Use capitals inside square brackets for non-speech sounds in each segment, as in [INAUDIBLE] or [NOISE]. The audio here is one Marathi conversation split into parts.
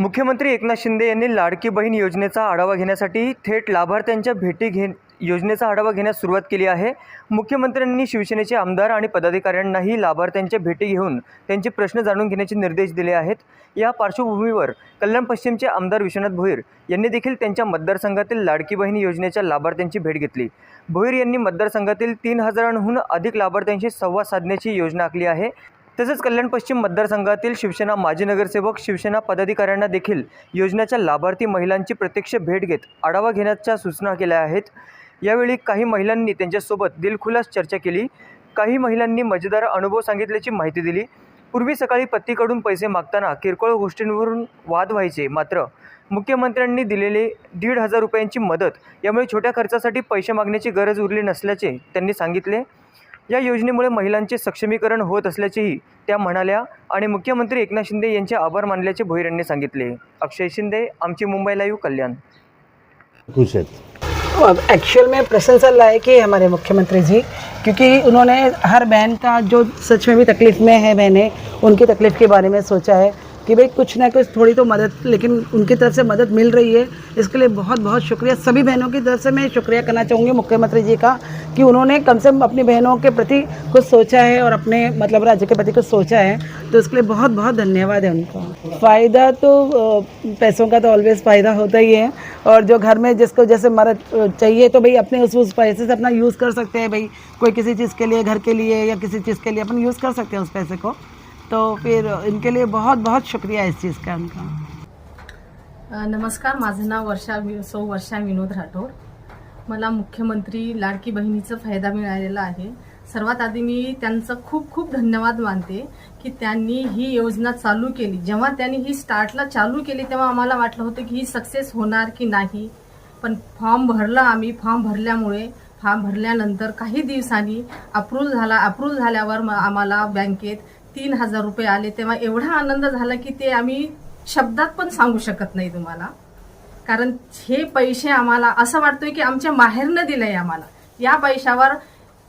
मुख्यमंत्री एकनाथ शिंदे यांनी लाडकी बहीण योजनेचा आढावा घेण्यासाठी थेट लाभार्थ्यांच्या भेटी घे योजनेचा आढावा घेण्यास सुरुवात केली आहे. मुख्यमंत्र्यांनी शिवसेनेचे आमदार आणि पदाधिकाऱ्यांनाही लाभार्थ्यांच्या भेटी घेऊन त्यांचे प्रश्न जाणून घेण्याचे निर्देश दिले आहेत. या पार्श्वभूमीवर कल्याण पश्चिमचे आमदार विश्वनाथ भोईर यांनी देखील त्यांच्या मतदारसंघातील लाडकी बहीण योजनेच्या लाभार्थ्यांची भेट घेतली. भोईर यांनी मतदारसंघातील तीन हजारांहून अधिक लाभार्थ्यांशी संवाद साधण्याची योजना आखली आहे. तसेच कल्याण पश्चिम मतदारसंघातील शिवसेना माजी नगरसेवक शिवसेना पदाधिकाऱ्यांना देखील योजनेच्या लाभार्थी महिलांची प्रत्यक्ष भेट घेत आढावा घेण्याच्या सूचना केल्या आहेत. यावेळी काही महिलांनी त्यांच्यासोबत दिलखुलास चर्चा केली. काही महिलांनी मजेदार अनुभव सांगितल्याची माहिती दिली. पूर्वी सकाळी पत्तीकडून पैसे मागताना किरकोळ गोष्टींवरून वाद व्हायचे. मात्र मुख्यमंत्र्यांनी दिलेले दीड हजार रुपयांची मदत यामुळे छोट्या खर्चासाठी पैसे मागण्याची गरज उरली नसल्याचे त्यांनी सांगितले. या योजनेमुळे महिलांचे सक्षमीकरण होत असल्याचेही त्या म्हणाल्या आणि मुख्यमंत्री एकनाथ शिंदे यांचे आभार मानल्याचे भोईर यांनी सांगितले. अक्षय शिंदे आमची मुंबई लाईव्ह कल्याण. खुश आहेत. एक्चुअल में प्रशंसा लायक है हमारे मुख्यमंत्री जी क्योंकि उन्होंने हर बहन का जो सच में भी तकलीफ़ में है बहनें उनकी तकलीफ़ के बारे में सोचा है। कि भाई कुछ ना कुछ थोड़ी तो मदद, लेकिन उनकी तरफ़ से मदद मिल रही है। इसके लिए बहुत बहुत शुक्रिया। सभी बहनों की तरफ़ से मैं शुक्रिया करना चाहूँगी मुख्यमंत्री जी का कि उन्होंने कम से कम अपनी बहनों के प्रति कुछ सोचा है और अपने मतलब राज्य के प्रति कुछ सोचा है। तो इसके लिए बहुत बहुत धन्यवाद है उनका। फ़ायदा तो पैसों का तो ऑलवेज़ फ़ायदा होता ही है। और जो घर में जिसको जैसे मदद चाहिए तो भाई अपने उस उस पैसे से अपना यूज़ कर सकते हैं भाई। कोई किसी चीज़ के लिए, घर के लिए या किसी चीज़ के लिए अपन यूज़ कर सकते हैं उस पैसे को। तो फिर इनके लिए बहुत बहुत शुक्रिया इस चीज़ का उनका। नमस्कार माझं नाव वर्षा वि- सौ वर्षा विनोद राठोड. मला मुख्यमंत्री लाडकी बहिणीचा फायदा मिळालेला आहे. सर्वात आधी मी त्यांचं खूप खूप धन्यवाद मानते की त्यांनी ही योजना चालू केली. जेव्हा त्यांनी ही स्टार्टला चालू केली तेव्हा आम्हाला वाटलं होतं की ही सक्सेस होणार की नाही. पण फॉर्म भरला आम्ही. फॉर्म भरल्यामुळे फॉर्म भरल्यानंतर काही दिवसांनी अप्रूव्ह झाला अप्रूव्ह झाल्यावर मग आम्हाला बँकेत तीन हजार रुपये आले तेव्हा एवढा आनंद झाला की ते आम्ही शब्दात पण सांगू शकत नाही तुम्हाला. कारण हे पैसे आम्हाला असं वाटतोय की आमच्या माहेरनं दिलंय आम्हाला. या पैशावर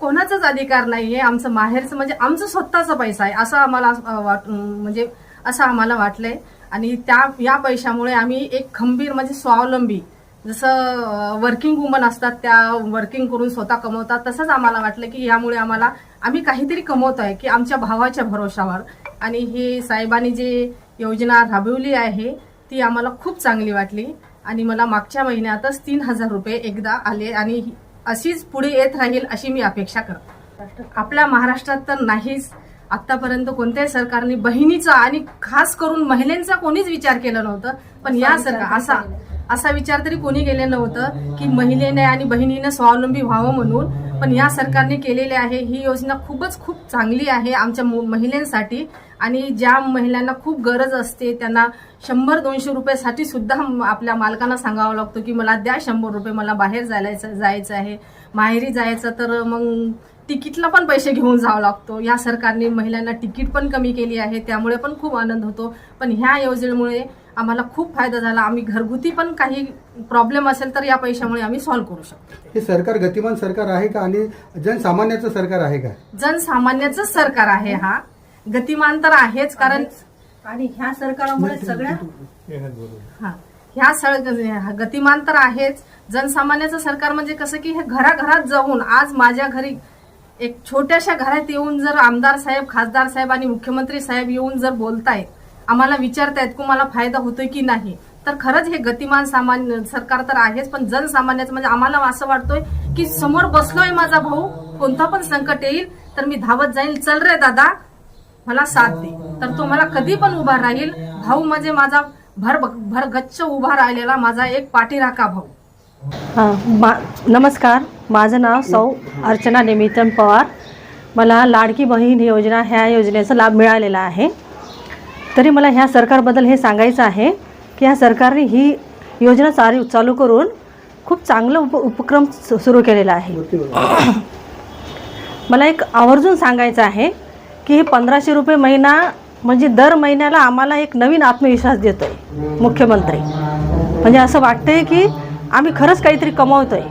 कोणाचाच अधिकार नाहीये. आमचं माहेरचं म्हणजे आमचं स्वतःचा पैसा आहे असं आम्हाला वाट म्हणजे असं आम्हाला वाटलंय. आणि त्या या पैशामुळे आम्ही एक खंबीर म्हणजे स्वावलंबी जसं वर्किंग वुमन असतात त्या वर्किंग करून स्वतः कमवतात तसंच आम्हाला वाटलं की यामुळे आम्हाला आम्ही काहीतरी कमवतोय की आमच्या भावाच्या भरोशावर. आणि हे साहेबांनी जे योजना राबवली आहे ती आम्हाला खूप चांगली वाटली. आणि मला मागच्या महिन्यातच तीन हजार रुपये एकदा आले आणि अशीच पुढे येत राहील अशी मी अपेक्षा करते. आपल्या महाराष्ट्रात तर नाहीच. आतापर्यंत कोणत्याही सरकारने बहिणीचा आणि खास करून महिलांचा कोणीच विचार केला नव्हतं. पण या सरकार असा असा विचार तरी कोणी केले नव्हतं की महिलेने आणि बहिणीने स्वावलंबी व्हावं म्हणून. पण या सरकारने केलेली आहे. ही योजना खूपच खूप चांगली आहे आमच्या मु- महिलांसाठी. आणि ज्या महिलांना खूप गरज असते त्यांना शंभर दोनशे रुपयासाठी सुद्धा आपल्या मालकांना सांगावं लागतो की मला द्या शंभर रुपये मला बाहेर जायला जायचं आहे. माहेरी जायचं तर मग तिकीटला पण पैसे घेऊन जावं लागतो. या सरकारने महिलांना तिकीट पण कमी केली आहे. त्यामुळे पण खूप आनंद होतो. पण ह्या योजनेमुळे आम्हाला खूप फायदा झाला. आम्ही घरगुती पण काही प्रॉब्लेम असेल तर या पैशामुळे आम्ही सॉल्व्ह करू शकतो. हे सरकार गतिमान सरकार आहे का आणि जनसामान्याचं सरकार आहे का? जनसामान्याचं सरकार आहे हा. गतिमान तर आहेच कारण आणि ह्या सरकारामुळे सगळ्या हा. ह्या सळ गतिमान तर आहेच. जनसामान्याचं सरकार म्हणजे कसं की हे घराघरात जाऊन आज माझ्या घरी एक छोट्याशा घरात येऊन जर आमदार साहेब खासदार साहेब आणि मुख्यमंत्री साहेब येऊन जर बोलतायत आम्हाला विचारतायत की मला फायदा होतोय की नाही. तर खरंच हे गतिमान सामान्य सरकार तर आहेच पण जनसामान्याचं म्हणजे आम्हाला असं वाटतोय की समोर बसलोय माझा भाऊ कोणता पण संकट येईल तर मी धावत जाईल. चल रे दादा मला साथ दे. तर तो मला कधी पण उभा राहील. भाऊ म्हणजे माझा भर भर गच्च उभा राहिलेला माझा एक पाठीराखा भाऊ. मा नमस्कार. माझं नाव सौ अर्चना निमितन पवार. मला लाडकी बहीण योजना ह्या योजनेचा लाभ मिळालेला आहे. तरी मला ह्या सरकारबद्दल हे सांगायचं आहे की ह्या सरकारने ही योजना चालू चालू करून खूप चांगलं उप उपक्रम सुरू केलेला आहे. मला एक आवर्जून सांगायचं आहे की हे पंधराशे रुपये महिना म्हणजे दर महिन्याला आम्हाला एक नवीन आत्मविश्वास देतो आहे मुख्यमंत्री. म्हणजे असं वाटतंय की आम्ही खरंच काहीतरी कमवतोय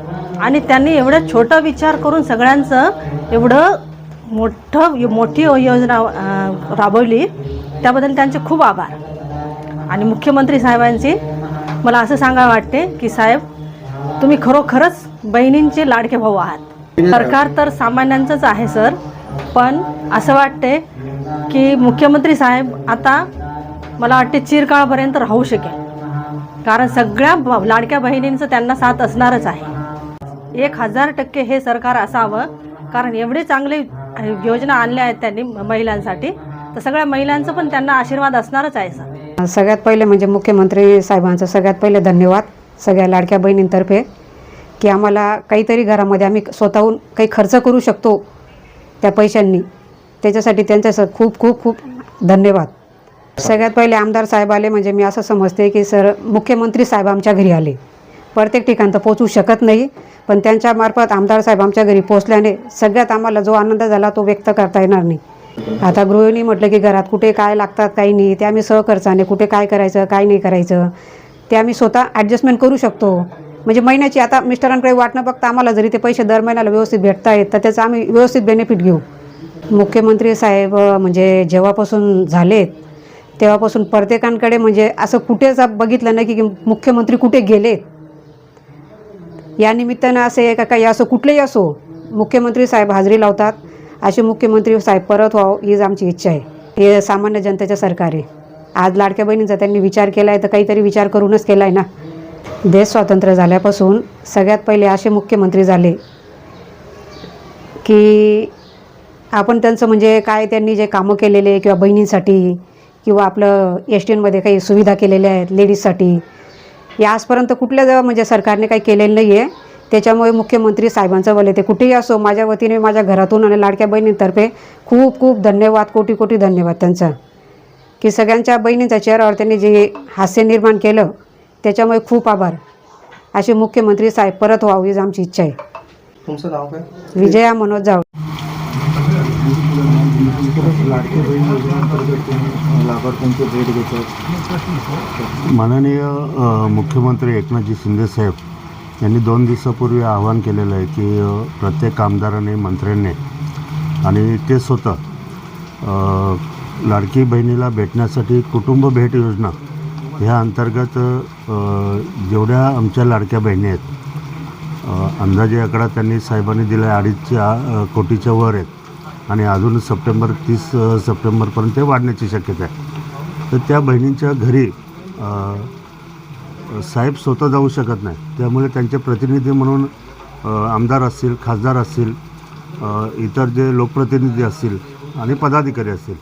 आणि त्यांनी एवढं छोटा विचार करून सगळ्यांचं एवढं मोठं मोठी योजना राबवली त्याबद्दल त्यांचे खूप आभार. आणि मुख्यमंत्री साहेबांची मला असं सांगावं वाटते की साहेब तुम्ही खरोखरच बहिणींचे लाडके भाऊ आहात. सरकार तर सामान्यांचंच आहे सर. पण असं वाटते की मुख्यमंत्री साहेब आता मला वाटते चिरकाळपर्यंत राहू शकेल. कारण सगळ्या लाडक्या बहिणींचं त्यांना साथ असणारच आहे. एक हजार टक्के हे सरकार असावं. कारण एवढे चांगले योजना आणल्या आहेत त्यांनी महिलांसाठी. तर सगळ्या महिलांचं पण त्यांना आशीर्वाद असणारच आहे सर. सगळ्यात पहिले म्हणजे मुख्यमंत्री साहेबांचं सगळ्यात पहिले धन्यवाद सगळ्या लाडक्या बहिणींतर्फे की आम्हाला काहीतरी घरामध्ये आम्ही स्वतःहून काही खर्च करू शकतो त्या पैशांनी. त्याच्यासाठी त्यांचं सर खूप खूप खूप धन्यवाद. सगळ्यात पहिले आमदार साहेब आले म्हणजे मी असं समजते की सर मुख्यमंत्री साहेब आमच्या घरी आले. प्रत्येक ठिकाण तर पोचू शकत नाही पण त्यांच्यामार्फत आमदार साहेब आमच्या घरी पोचल्याने सगळ्यात आम्हाला जो आनंद झाला तो व्यक्त करता येणार नाही. आता गृहिणी म्हटलं की घरात कुठे काय लागतात काही नाही ते आम्ही सहखर्चाने कुठे काय करायचं काय नाही करायचं ते आम्ही स्वतः ॲडजस्टमेंट करू शकतो. म्हणजे महिन्याची आता मिस्टरांकडे वाट न बघता आम्हाला जरी ते पैसे दर महिन्याला व्यवस्थित भेटता येत तर त्याचं आम्ही व्यवस्थित बेनिफिट घेऊ. मुख्यमंत्री साहेब म्हणजे जेव्हापासून झालेत तेव्हापासून प्रत्येकांकडे म्हणजे असं कुठेच बघितलं नाही की मुख्यमंत्री कुठे गेलेत. या निमित्तानं असे का काही असो कुठलेही असो मुख्यमंत्री साहेब हजेरी लावतात. असे मुख्यमंत्री साहेब परत व्हावं हीच आमची इच्छा आहे. हे सामान्य जनतेचं सरकार आहे. आज लाडक्या बहिणींचा त्यांनी विचार केला आहे तर काहीतरी विचार करूनच केला आहे ना. देश स्वातंत्र्य झाल्यापासून सगळ्यात पहिले असे मुख्यमंत्री झाले की आपण त्यांचं म्हणजे काय त्यांनी जे कामं केलेले किंवा बहिणींसाठी किंवा आपलं एस एनमध्ये काही सुविधा केलेल्या आहेत लेडीजसाठी या आजपर्यंत कुठल्या जेव्हा म्हणजे सरकारने काही केलेलं नाही आहे त्याच्यामुळे मुख्यमंत्री साहेबांचं बोले ते कुठेही असो माझ्या वतीने माझ्या घरातून आणि लाडक्या बहिणींतर्फे खूप खूप धन्यवाद कोटी कोटी धन्यवाद त्यांचा. की सगळ्यांच्या बहिणींच्या चेहऱ्यावर त्यांनी जे हास्य निर्माण केलं त्याच्यामुळे खूप आभार. असे मुख्यमंत्री साहेब परत व्हावी हीच आमची इच्छा आहे. तुमचं नाव काय? विजया मनोज जावळे. माननीय अ, मुख्यमंत्री एकनाथजी शिंदेसाहेब यांनी दोन दिवसापूर्वी आवाहन केलेलं आहे की प्रत्येक कामदाराने मंत्र्यांनी आणि ते स्वतः लाडकी बहिणीला भेटण्यासाठी कुटुंब भेट योजना ह्या अंतर्गत जेवढ्या आमच्या लाडक्या बहिणी आहेत अंदाजे आकडा त्यांनी साहेबांनी दिला आहे अडीचच्या कोटीच्या वर आहेत आणि अजून सप्टेंबर तीस सप्टेंबरपर्यंत ते वाढण्याची शक्यता आहे. तर त्या बहिणींच्या घरी साहेब स्वतः जाऊ शकत नाही. त्यामुळे त्यांचे प्रतिनिधी म्हणून आमदार असतील खासदार असतील इतर जे लोकप्रतिनिधी असतील आणि पदाधिकारी असतील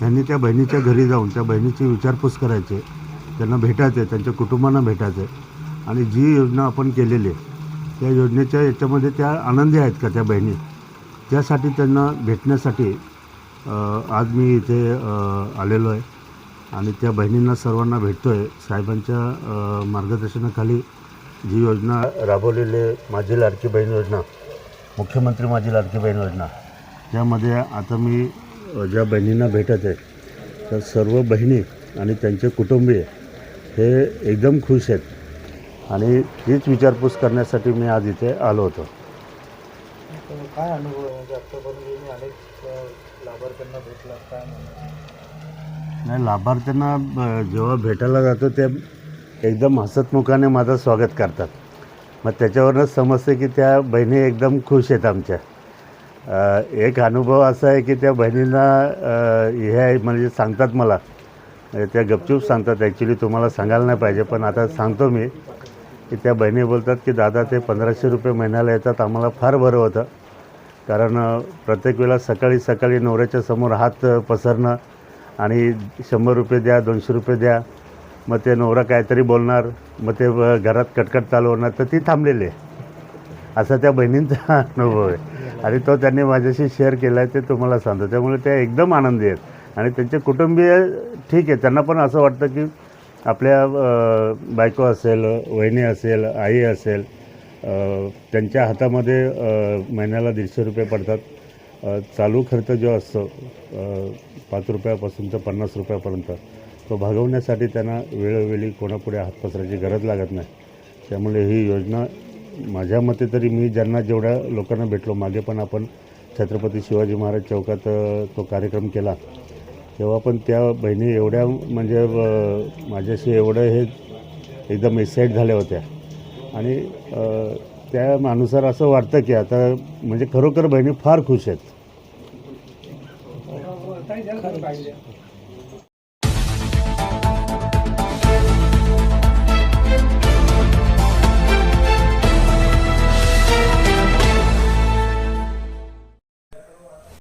त्यांनी त्या बहिणीच्या घरी जाऊन त्या बहिणीची विचारपूस करायचे त्यांना भेटायचे त्यांच्या कुटुंबांना भेटायचे आणि जी योजना आपण केलेली आहे त्या योजनेच्या याच्यामध्ये त्या आनंदी आहेत का त्या बहिणी? त्यासाठी त्यांना भेटण्यासाठी आज मी इथे आलेलो आहे. आणि त्या बहिणींना सर्वांना भेटतो आहे साहेबांच्या मार्गदर्शनाखाली जी योजना राबवलेली आहे, माझी लाडकी बहीण योजना मुख्यमंत्री माझी लाडकी बहीण योजना त्यामध्ये आता मी ज्या बहिणींना भेटत आहे त्या सर्व बहिणी आणि त्यांचे कुटुंबीय हे एकदम खुश आहेत. आणि तीच विचारपूस करण्यासाठी मी आज इथे आलो होतो. नाही लाभार्थ्यांना जेव्हा भेटायला जातो ते एकदम हसतमुखाने माझं स्वागत करतात. मग त्याच्यावरूनच समजते की त्या बहिणी एकदम खुश आहेत आमच्या. एक अनुभव असा आहे की त्या बहिणींना हे आहे म्हणजे सांगतात मला. म्हणजे त्या गपचूप सांगतात. ॲक्च्युली तुम्हाला सांगायला नाही पाहिजे पण आता सांगतो मी. की त्या बहिणी बोलतात की दादा ते पंधराशे रुपये महिन्याला येतात. आम्हाला फार बरं होतं. कारण प्रत्येक वेळेला सकाळी सकाळी नवऱ्याच्या समोर हात पसरणं आणि शंभर रुपये द्या दोनशे रुपये द्या. मग ते नवरा काहीतरी बोलणार मग ते घरात कटकट चालू होणार तर ती थांबलेली आहे. असा त्या बहिणींचा [LAUGHS] अनुभव आहे. आणि तो त्यांनी माझ्याशी शेअर केला आहे ते तुम्हाला सांगतो. त्यामुळे ते एकदम आनंदी आहेत. आणि त्यांचे कुटुंबीय ठीक आहे. त्यांना पण असं वाटतं की आपल्या बायको असेल वहिनी असेल आई असेल त्यांच्या हातामध्ये महिन्याला दीडशे रुपये पडतात. चालू खर्च जो असतो पाच रुपयापासून तर पन्नास रुपयापर्यंत. तो भागवण्यासाठी त्यांना वेळोवेळी कोणापुढे हात पसरायची गरज लागत नाही. त्यामुळे ही योजना माझ्या मते तरी मी ज्यांना जेवढ्या लोकांना भेटलो मागे पण आपण छत्रपती शिवाजी महाराज चौकात तो कार्यक्रम केला. तेव्हा पण त्या बहिणी एवढ्या म्हणजे माझ्याशी एवढं हे एकदम एक्साईट झाल्या होत्या. आणि त्यानुसार त्या असं वाटतं की आता म्हणजे खरोखर बहिणी फार खुश आहेत. Thank.